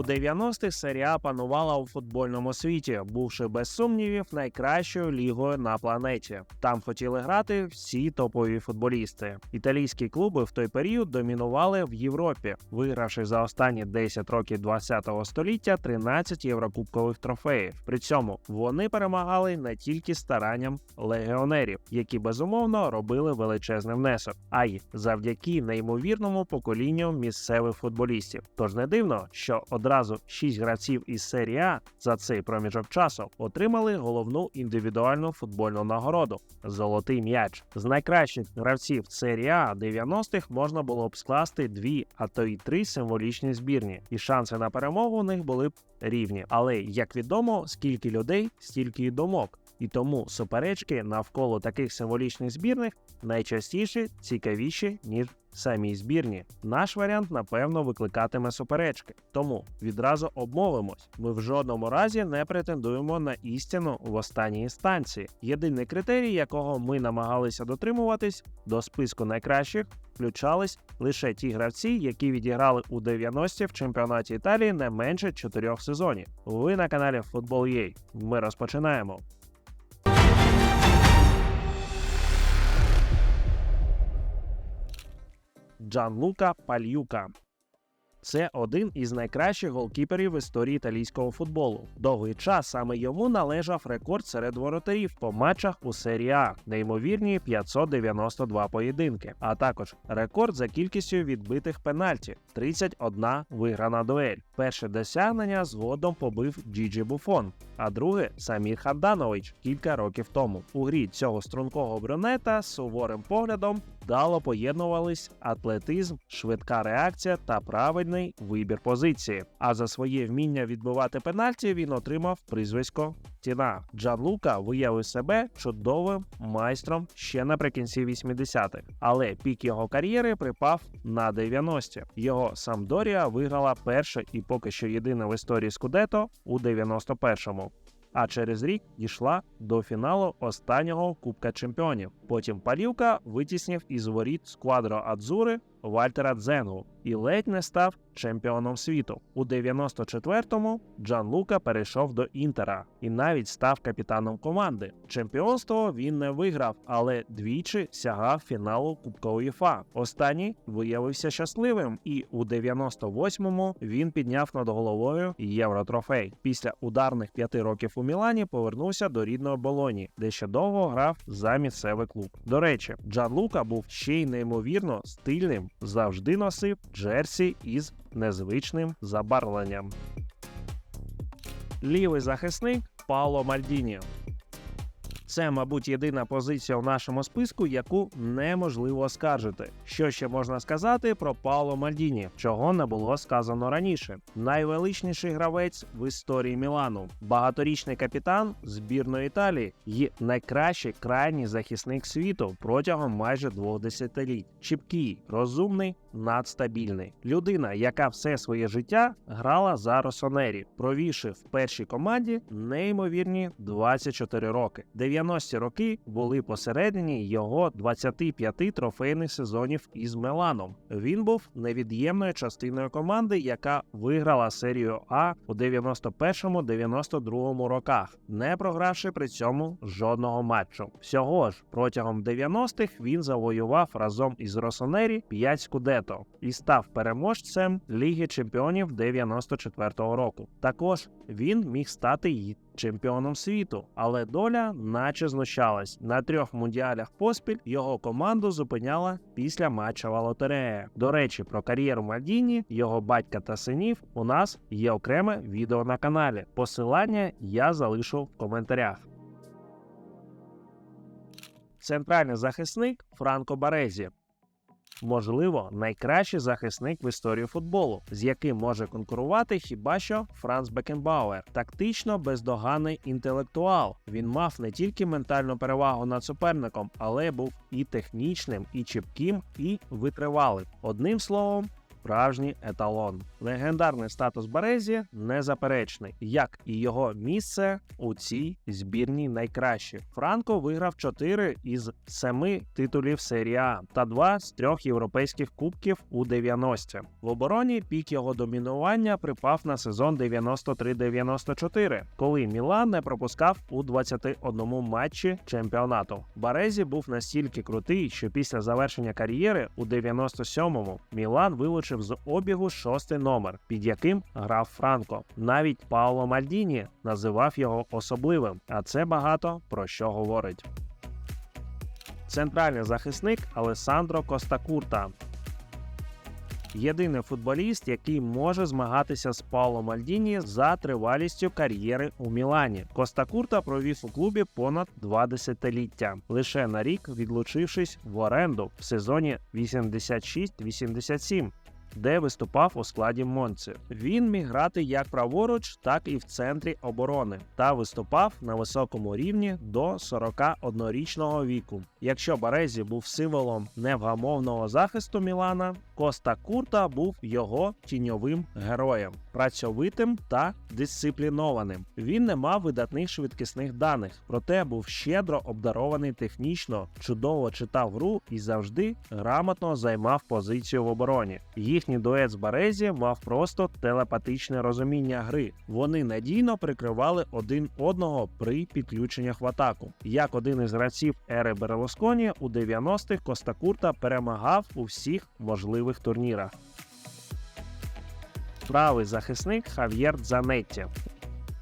У 90-х серія панувала у футбольному світі, бувши без сумнівів найкращою лігою на планеті. Там хотіли грати всі топові футболісти. Італійські клуби в той період домінували в Європі, вигравши за останні 10 років 20-го століття 13 єврокубкових трофеїв. При цьому вони перемагали не тільки старанням легіонерів, які безумовно робили величезний внесок, а й завдяки неймовірному поколінню місцевих футболістів. Тож не дивно, що одразу 6 гравців із серії А за цей проміжок часу отримали головну індивідуальну футбольну нагороду золотий м'яч. З найкращих гравців серії А 90-х можна було б скласти дві, а то й три символічні збірні, і шанси на перемогу у них були б рівні. Але як відомо, скільки людей, стільки й думок. І тому суперечки навколо таких символічних збірних найчастіше цікавіші, ніж самі збірні. Наш варіант, напевно, викликатиме суперечки. Тому відразу обмовимось: ми в жодному разі не претендуємо на істину в останній інстанції. Єдиний критерій, якого ми намагалися дотримуватись до списку найкращих. Включались лише ті гравці, які відіграли у 90-ті в чемпіонаті Італії не менше чотирьох сезонів. Ви на каналі Football.ua. Ми розпочинаємо. Джанлука Пальюка. Це один із найкращих голкіперів в історії італійського футболу. Довгий час саме йому належав рекорд серед воротарів по матчах у серії А, неймовірні 592 поєдинки, а також рекорд за кількістю відбитих пенальті 31 виграна дуель. Перше досягнення згодом побив Джіджі Буфон, а друге Самір Ханданович кілька років тому. У грі цього стрункого брюнета суворим поглядом вдало поєднувались атлетизм, швидка реакція та правильний вибір позиції. А за своє вміння відбивати пенальті він отримав прізвисько Тіна. Джан Лука виявив себе чудовим майстром ще наприкінці 80-х, але пік його кар'єри припав на 90-ті. Його Самдорія виграла перше і поки що єдине в історії Скудето у 91-му. А через рік дійшла до фіналу останнього Кубка Чемпіонів. Потім Палівка витіснив із воріт сквадро Адзури Вальтера Дзенгу і ледь не став чемпіоном світу. У 94-му Джан Лука перейшов до Інтера і навіть став капітаном команди. Чемпіонство він не виграв, але двічі сягав фіналу Кубка УЄФА. Останній виявився щасливим, і у 98-му він підняв над головою євротрофей. Після ударних п'яти років у Мілані повернувся до рідної Болоні, де ще довго грав за місцевий клуб. До речі, Джан Лука був ще й неймовірно стильним, завжди носив джерсі із незвичним забарвленням. Лівий захисник Пауло Мальдіні. Це, мабуть, єдина позиція у нашому списку, яку неможливо оскаржити. Що ще можна сказати про Пауло Мальдіні, чого не було сказано раніше? Найвеличніший гравець в історії Мілану, багаторічний капітан збірної Італії і найкращий крайній захисник світу протягом майже двох десятиліть. Чіпкий, розумний, надстабільний. Людина, яка все своє життя грала за Росонері, провівши в першій команді неймовірні 24 роки. 90-ті роки були посередині його 25 трофейних сезонів із Меланом. Він був невід'ємною частиною команди, яка виграла серію А у 91-92 роках, не програвши при цьому жодного матчу. Всього ж протягом 90-х він завоював разом із Росонері 5 скудето і став переможцем Ліги Чемпіонів 94-го року. Також він міг стати й чемпіоном світу, але доля наче знущалась. На трьох мундіалях поспіль його команду зупиняла після матчева лотерея. До речі, про кар'єру Мальдіні, його батька та синів у нас є окреме відео на каналі. Посилання я залишу в коментарях. Центральний захисник Франко Барезі. Можливо, найкращий захисник в історії футболу, з яким може конкурувати хіба що Франц Бекенбауер. Тактично бездоганний інтелектуал. Він мав не тільки ментальну перевагу над суперником, але був і технічним, і чіпким, і витривалим. Одним словом, справжній еталон. Легендарний статус Березі незаперечний, як і його місце у цій збірній найкращі. Франко виграв 4 із 7 титулів серії А та 2 з 3 європейських кубків у 90-ті. В обороні пік його домінування припав на сезон 93-94, коли Мілан не пропускав у 21 матчі чемпіонату. Барезі був настільки крутий, що після завершення кар'єри у 97-му Мілан вилучив з обігу шостий номер, під яким грав Франко. Навіть Пауло Мальдіні називав його особливим, а це багато про що говорить. Центральний захисник Алесандро Костакурта. Єдиний футболіст, який може змагатися з Пауло Мальдіні за тривалістю кар'єри у Мілані. Костакурта провів у клубі понад два десятиліття, лише на рік відлучившись в оренду в сезоні 86-87. Де виступав у складі Монці. Він міг грати як праворуч, так і в центрі оборони, та виступав на високому рівні до 41-річного віку. Якщо Барезі був символом невгамовного захисту Мілана, Коста Курта був його тіньовим героєм, працьовитим та дисциплінованим. Він не мав видатних швидкісних даних, проте був щедро обдарований технічно, чудово читав гру і завжди грамотно займав позицію в обороні. Їхній дует з Барезі мав просто телепатичне розуміння гри. Вони надійно прикривали один одного при підключеннях в атаку. Як один із гравців ери Берлосконі у 90-х Коста Курта перемагав у всіх можливих турнірах. Правий захисник Хав'єр Дзанетті.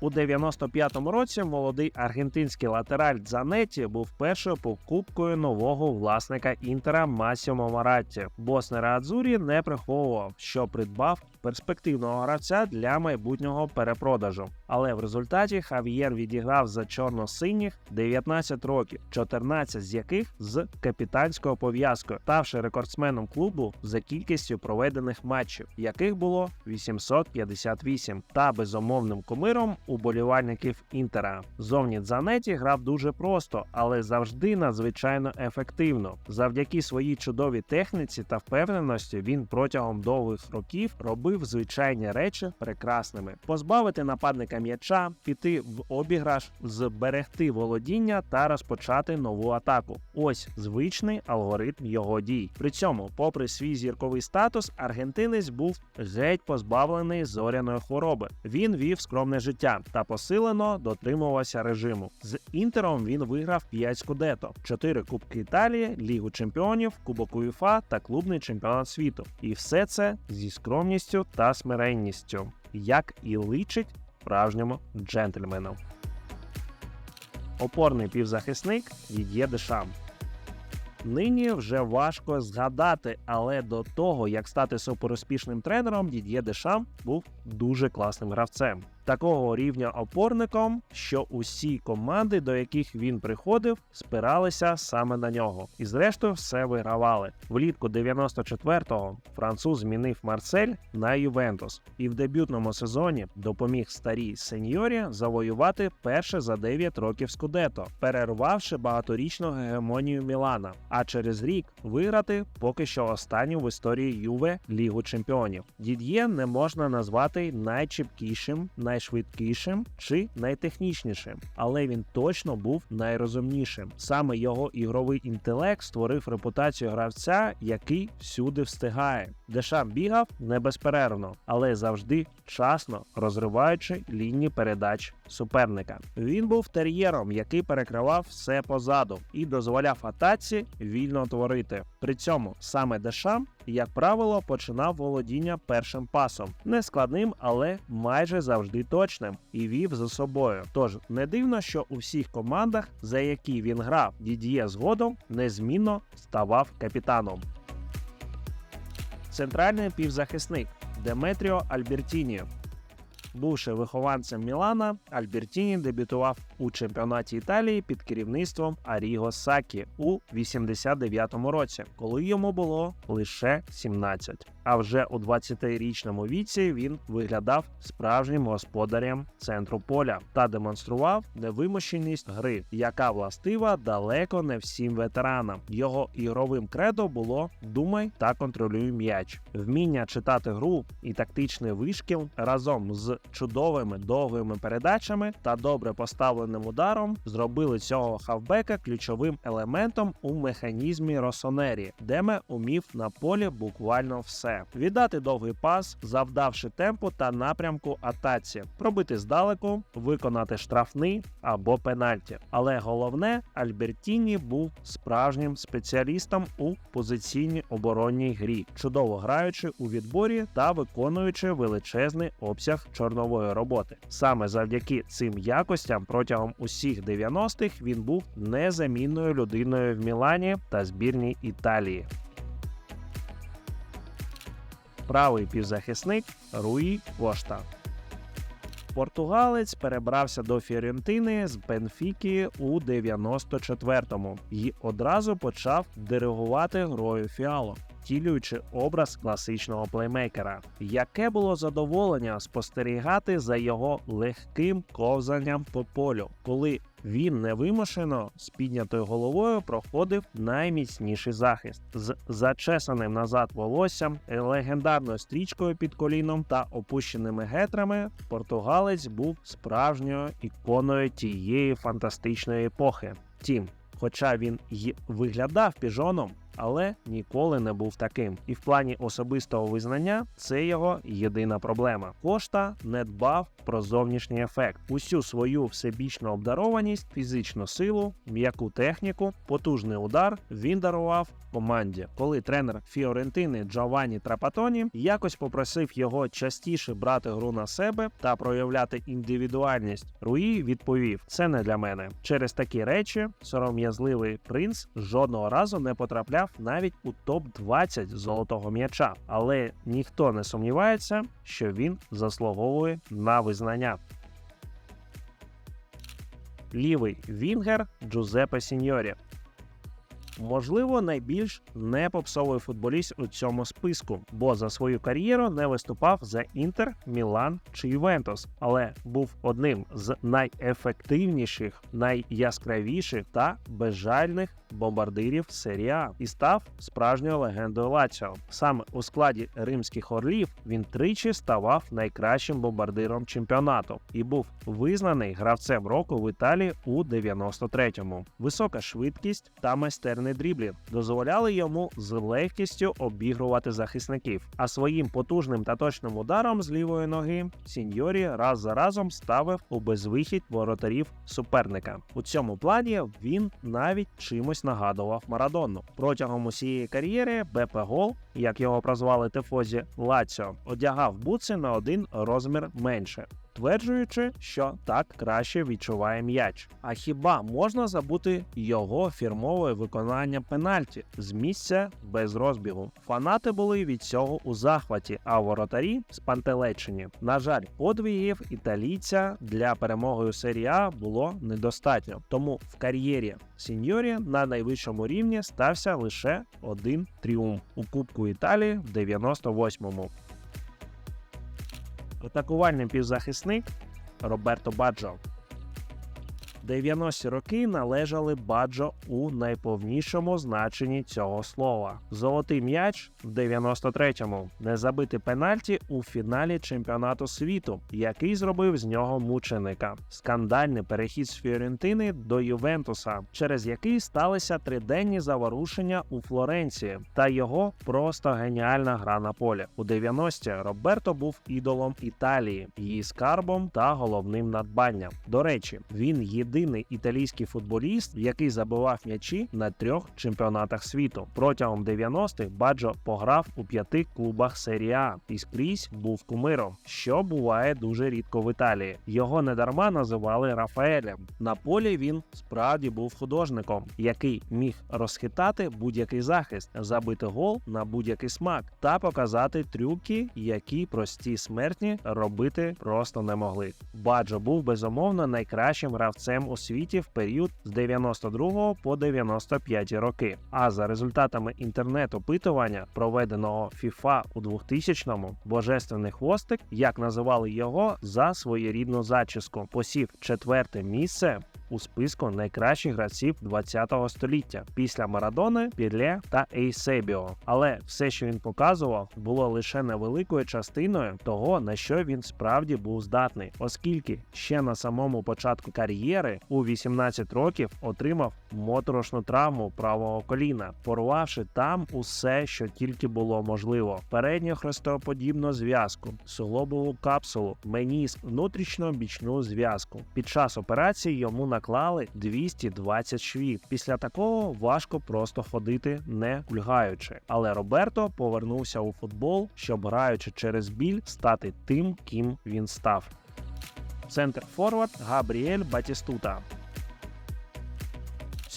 У 95-му році молодий аргентинський латераль Дзанетті був першою покупкою нового власника інтера Масімо Маратті. Боснер Адзурі не приховував, що придбав перспективного гравця для майбутнього перепродажу. Але в результаті Хав'єр відіграв за чорно-синіх 19 років, 14 з яких з капітанською пов'язкою, ставши рекордсменом клубу за кількістю проведених матчів, яких було 858, та безумовним кумиром уболівальників Інтера. Зовні Дзанеті грав дуже просто, але завжди надзвичайно ефективно. Завдяки своїй чудовій техніці та впевненості він протягом довгих років робив звичайні речі прекрасними: позбавити нападника м'яча, піти в обіграш, зберегти володіння та розпочати нову атаку. Ось звичний алгоритм його дій. При цьому, попри свій зірковий статус, аргентинець був геть позбавлений зоряної хвороби. Він вів скромне життя та посилено дотримувався режиму. З інтером він виграв 5 скудето, 4 Кубки Італії, Лігу чемпіонів, Кубок УЄФА та клубний чемпіонат світу. І все це зі скромністю та смиренністю, як і личить справжньому джентльмену. Опорний півзахисник Дід'є Дешам. Нині вже важко згадати, але до того як стати суперуспішним тренером, Дід'є Дешам був дуже класним гравцем. Такого рівня опорником, що усі команди, до яких він приходив, спиралися саме на нього, і зрештою все вигравали. Влітку 94-го француз змінив Марсель на Ювентус і в дебютному сезоні допоміг старій сеньорі завоювати перше за 9 років Скудето, перервавши багаторічну гегемонію Мілана. А через рік виграти поки що останню в історії Юве Лігу Чемпіонів. Дід'є не можна назвати найчіпкішим, найшвидкішим чи найтехнічнішим, але він точно був найрозумнішим. Саме його ігровий інтелект створив репутацію гравця, який всюди встигає. Дешам бігав не безперервно, але завжди вчасно розриваючи лінії передач суперника. Він був тер'єром, який перекривав все позаду і дозволяв атаці вільно творити. При цьому саме Дешам, як правило, починав володіння першим пасом, не складним, але майже завжди точним, і вів за собою. Тож не дивно, що у всіх командах, за які він грав, Дід'є згодом незмінно ставав капітаном. Центральний півзахисник Деметріо Альбертіні. Бувши вихованцем Мілана, Альбертіні дебютував у чемпіонаті Італії під керівництвом Аріго Сакі у 89-му році, коли йому було лише 17. А вже у 20-річному віці він виглядав справжнім господарем центру поля та демонстрував невимушеність гри, яка властива далеко не всім ветеранам. Його ігровим кредо було думай та контролюй м'яч. Вміння читати гру і тактичний вишкіл разом з чудовими довгими передачами та добре поставленим ударом зробили цього хавбека ключовим елементом у механізмі Росонері, Деме умів на полі буквально все: віддати довгий пас, завдавши темпу та напрямку атаці, пробити здалеку, виконати штрафний або пенальті. Але головне, Альбертіні був справжнім спеціалістом у позиційній оборонній грі, чудово граючи у відборі та виконуючи величезний обсяг чорнової роботи. Саме завдяки цим якостям протягом усіх 90-х він був незамінною людиною в Мілані та збірній Італії. Правий півзахисник Руї Кошта. Португалець перебрався до Фіорентини з Бенфіки у 94-му і одразу почав диригувати грою фіалок. Втілюючи образ класичного плеймейкера, яке було задоволення спостерігати за його легким ковзанням по полю, коли він невимушено з піднятою головою проходив найміцніший захист з зачесаним назад волоссям, легендарною стрічкою під коліном та опущеними гетрами. Португалець був справжньою іконою тієї фантастичної епохи. Втім, хоча він й виглядав піжоном. Але ніколи не був таким, і в плані особистого визнання це його єдина проблема. Кошта не дбав про зовнішній ефект. Усю свою всебічну обдарованість, фізичну силу, м'яку техніку, потужний удар він дарував команді. Коли тренер Фіорентини Джованні Трапатоні якось попросив його частіше брати гру на себе та проявляти індивідуальність, Руї відповів: це не для мене. Через такі речі сором'язливий принц жодного разу не потрапляв навіть у топ 20 золотого м'яча, але ніхто не сумнівається, що він заслуговує на визнання. Лівий Вінгер Джузепе Сіньорі. Можливо, найбільш непопсовий футболіст у цьому списку, бо за свою кар'єру не виступав за Інтер, Мілан чи Ювентус, але був одним з найефективніших, найяскравіших та безжальних бомбардирів серії А і став справжньою легендою Лаціо. Саме у складі римських орлів він тричі ставав найкращим бомбардиром чемпіонату і був визнаний гравцем року в Італії у 93-му. Висока швидкість та майстерний дріблінг дозволяли йому з легкістю обігрувати захисників. А своїм потужним та точним ударом з лівої ноги Сіньорі раз за разом ставив у безвихідь воротарів суперника. У цьому плані він навіть чимось нагадував Марадонну. Протягом усієї кар'єри БП Гол, як його прозвали Тефозі Лаціо, одягав буци на один розмір менше. Стверджуючи, що так краще відчуває м'яч. А хіба можна забути його фірмове виконання пенальті з місця без розбігу? Фанати були від цього у захваті, а воротарі спантелечені. На жаль, подвігів італійця для перемоги у серії було недостатньо. Тому в кар'єрі Сіньорі на найвищому рівні стався лише один тріумф у Кубку Італії в 98-му. Атакувальний півзахисник Роберто Баджо. 90-ті роки належали Баджо у найповнішому значенні цього слова. Золотий м'яч в 93-му, незабитий пенальті у фіналі чемпіонату світу, який зробив з нього мученика. Скандальний перехід з Фіорентини до Ювентуса, через який сталися триденні заворушення у Флоренції, та його просто геніальна гра на полі. У 90-ті Роберто був ідолом Італії, її скарбом та головним надбанням. До речі, він єдиний італійський футболіст, який забивав м'ячі на трьох чемпіонатах світу. Протягом 90-х Баджо пограв у п'яти клубах серії А і скрізь був кумиром, що буває дуже рідко в Італії. Його недарма називали Рафаелем. На полі він справді був художником, який міг розхитати будь-який захист, забити гол на будь-який смак та показати трюки, які прості смертні робити просто не могли. Баджо був безумовно найкращим гравцем у світі в період з 92 по 95 роки. А за результатами інтернет-опитування, проведеного FIFA у 2000-му, божественний хвостик, як називали його, за своєрідну зачіску, посів четверте місце у списку найкращих гравців 20-го століття після Марадони, Піле та Ейсебіо. Але все, що він показував, було лише невеликою частиною того, на що він справді був здатний, оскільки ще на самому початку кар'єри у 18 років отримав моторошну травму правого коліна, порвавши там усе, що тільки було можливо: передню хрестоподібну зв'язку, суглобову капсулу, меніск, внутрішньо бічну зв'язку. Під час операції йому наклали 220 швів. Після такого важко просто ходити, не кульгаючи. Але Роберто повернувся у футбол, щоб граючи через біль стати тим, ким він став. Центр форвард Габріель Батістута.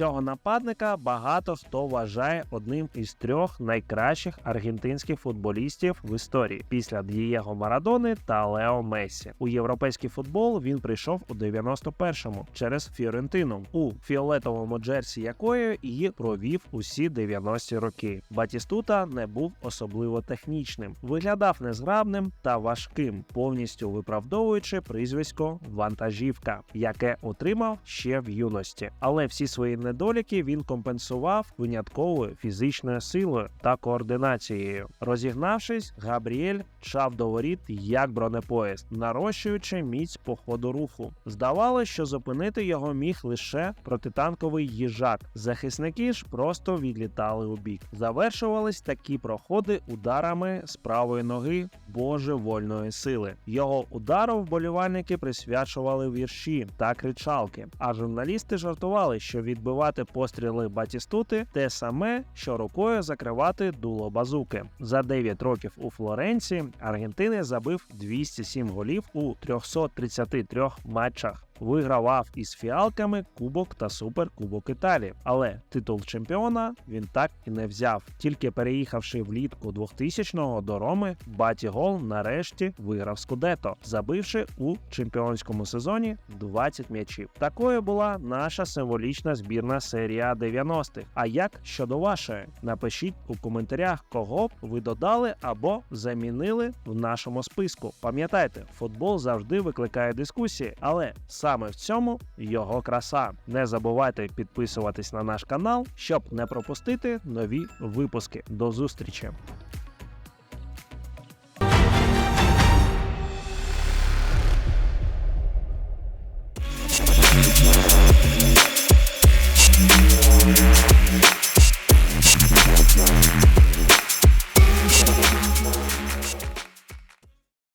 Цього нападника багато хто вважає одним із трьох найкращих аргентинських футболістів в історії після Дієго Марадони та Лео Мессі. У європейський футбол він прийшов у 91-му через Фіорентину, у фіолетовому джерсі якої і провів усі 90-ті роки. Батістута не був особливо технічним, виглядав незграбним та важким, повністю виправдовуючи прізвисько вантажівка, яке отримав ще в юності. Але всі свої недоліки він компенсував винятковою фізичною силою та координацією. Розігнавшись, Габріель чав до воріт як бронепоїзд, нарощуючи міць по ходу руху. Здавалося, що зупинити його міг лише протитанковий їжак. Захисники ж просто відлітали у бік. Завершувались такі проходи ударами з правої ноги божевольної сили. Його удару вболівальники присвячували вірші та кричалки. А журналісти жартували, що відбивати постріли Батістути те саме, що рукою закривати дуло базуки. За 9 років у Флоренції Аргентини забив 207 голів у 333 матчах. Вигравав із фіалками Кубок та Суперкубок Італії, але титул чемпіона він так і не взяв. Тільки переїхавши влітку 2000-го до Роми, Баті Гол нарешті виграв Скудето, забивши у чемпіонському сезоні 20 м'ячів. Такою була наша символічна збірна серія 90-х. А як щодо вашої? Напишіть у коментарях, кого б ви додали або замінили в нашому списку. Пам'ятайте, футбол завжди викликає дискусії, але саме в цьому його краса. Не забувайте підписуватись на наш канал, щоб не пропустити нові випуски. До зустрічі!